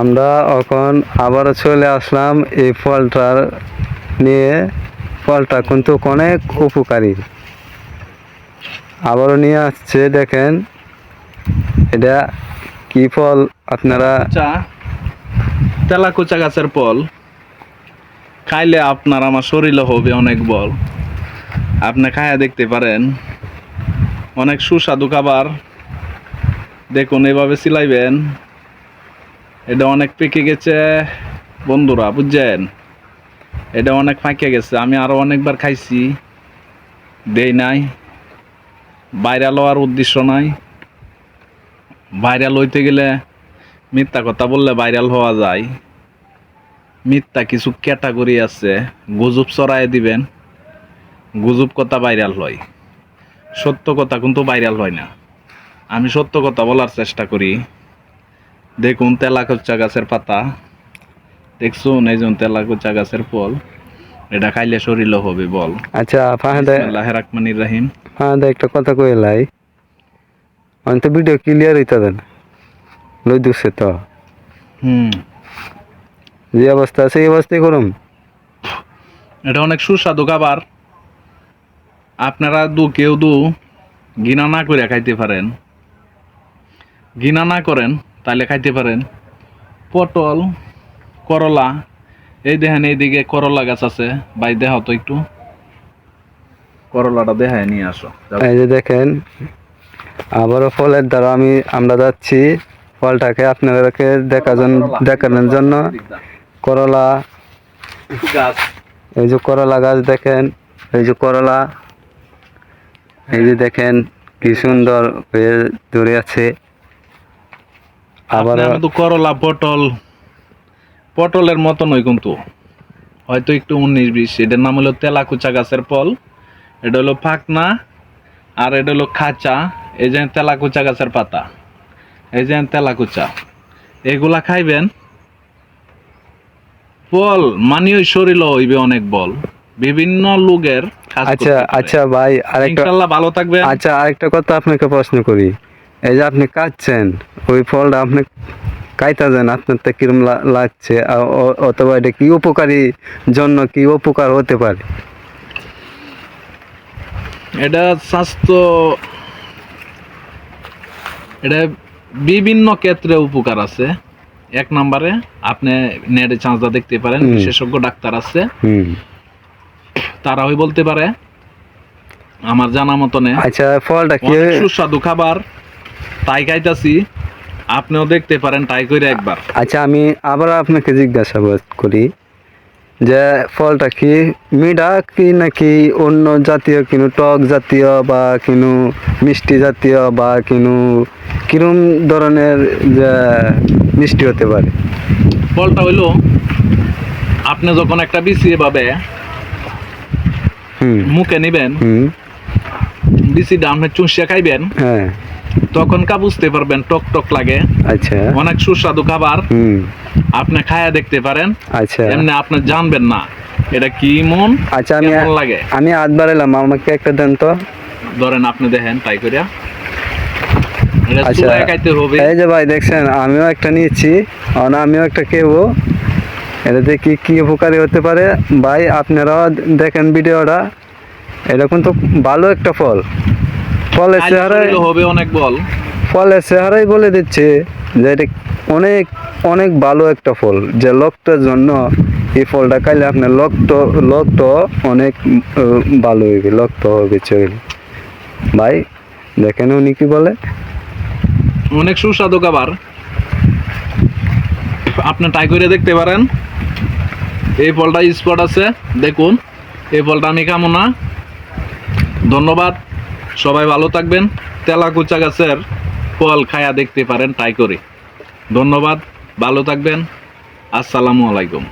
আমরা এখন আবারও চলে আসলাম এই ফলটার নিয়ে। ফলটা কিন্তু অনেক উপকারী। আবারও নিয়ে আসছে, দেখেন। এটা কি ফল আপনারা? চা তেলাকুচা গাছের ফল। খাইলে আপনার আমার শরীরে হবে অনেক বল। আপনি খায়া দেখতে পারেন। অনেক সুস্বাদু খাবার। দেখুন, এভাবে সিলাইবেন। এটা অনেক পেকে গেছে, বন্ধুরা, বুঝছেন? এটা অনেক ফাঁকে গেছে, আমি আরও অনেকবার খাইছি। দেই নাই, ভাইরাল হওয়ার উদ্দেশ্য নাই। ভাইরাল হইতে গেলে মিথ্যা কথা বললে ভাইরাল হওয়া যায়। মিথ্যা কিছু ক্যাটাগরি আছে, গুজব চড়াই দিবেন, গুজব কথা ভাইরাল হয়। সত্য কথা কিন্তু ভাইরাল হয় না। আমি সত্য কথা বলার চেষ্টা করি। দেখুন তেলাকুচা গাছের পাতা। দেখছুন এই জন তেলাকুচা গাছের ফল। এটা খাইলে শরীরও হবে বল। আচ্ছা ফাহাদে বিসমিল্লাহির রাহমানির রহিম। ফাহাদে একটা কথা কইলাই আমি তো ভিডিও ক্লিয়ার হইতে দেন। লই দিচ্ছে তো। হুম। যে অবস্থা আছে এই অবস্থায় করুম। এটা অনেক সুস্বাদু খাবার। আপনারা দু কেউ দু গিনা না করে খাইতে পারেন। গিনা না করেন। তাহলে খাইতে পারেন। পটল করলা এই দেখেন এইদিকে করলা গাছ আছে। ভাই দেখাও তো একটু। করলাটা দেখায় নিয়ে আসো। এই যে দেখেন আবারও ফলের দ্বারা আমি আমরা যাচ্ছি। ফলটাকে আপনাদেরকে দেখার জন্য দেখানোর জন্য। করলা গাছ। এই যে করলা গাছ দেখেন এই যে করলা। এই যে দেখেন কি সুন্দর হয়ে ধরে আছে। আবার তো করলা পটল পটলের মতন ওই কিন্তু। হয়তো একটু উনিশ বিশ এটার নাম হলো তেলাকুচা গাছের ফল এটা হলো ফাকনা আর এটা হলো খাঁচা এই যে তেলাকুচা গাছের পাতা এই যে তেলাকুচা। এগুলা খাইবেন? ফল মানে ওই শরীর হইবে অনেক বল। বিভিন্ন লোকের আচ্ছা আচ্ছা ভাই আরেকটা ভালো থাকবে আচ্ছা আরেকটা কথা আপনাকে প্রশ্ন করি। এই যে আপনি কাটছেন ওই ফলটা আপনি কাইতাছেন আপনার তো কিরম লাগছে? অথবা এটা কি উপকারী জন্য কি উপকার হতে পারে? এটা স্বাস্থ্য এটা বিভিন্ন ক্ষেত্রে উপকার আছে। এক নম্বরে আপনি নেটে চান্সটা দেখতে পারেন বিশেষজ্ঞ ডাক্তার আছে। হুম। তারা ওই বলতে পারে আমার জানা মতনে। আচ্ছা ফলটা কি সুস্বাদু খাবার। তাই খাইতাছি আপনিও দেখতে পারেন তাই করে একবার। আচ্ছা আমি আবার আপনাকে জিজ্ঞাসাবাদ করি যে ফলটা কি মিডা কি নাকি অন্য জাতীয় কিনু টক জাতীয় বা কিনু মিষ্টি জাতীয় বা কিনু কিরম ধরনের যে মিষ্টি হতে পারে? ফলটা হইল আপনি যখন একটা বিসি পাবে হুম। মুখে নিবেন হুম। বিসিটা আপনি চুষিয়া খাইবেন হ্যাঁ। তখন কা বুঝতে পারবেন টক টক লাগে। আচ্ছা। অনেক সুস্বাদু খাবার। আপনি খায়া দেখতে পারেন। আচ্ছা। এমনি আপনি জানবেন না এটা কি মন আচ্ছা আমি লাগে। আমি হাত বাড়ালাম আমাকে একটা দেন তো। ধরেন আপনি দেখেন তাই করিয়া আচ্ছা। এই যে ভাই দেখছেন আমিও একটা নিয়েছি আমিও একটা খেবো। এটা দেখি কি উপকারী হতে পারে। ভাই আপনারাও দেখেন ভিডিওটা। এটা কিন্তু ভালো একটা ফল। ফলের খাইলে চেহারায় হবে অনেক বল। ফলের চেহারাই বলে দিচ্ছে যে এটা অনেক অনেক ভালো একটা ফল যে লক্ষ্যের জন্য এই ফলটা খাইলে আপনার লক্ষ্য লক্ষ্য অনেক ভালো হইবে লক্ষ্য হবে চলে ভাই দেখেন উনি কি বলে? অনেক সুস্বাদু খাবার। আপনি ট্রাই করে দেখতে পারেন। এই ফলটা স্পট আছে দেখুন। এই ফলটা আমি খামো না। ধন্যবাদ। সবাই ভালো থাকবেন। তেলাকুচা গাছের ফল খায়া দেখতে পারেন, তাই করে। ধন্যবাদ, ভালো থাকবেন। আসসালামু আলাইকুম।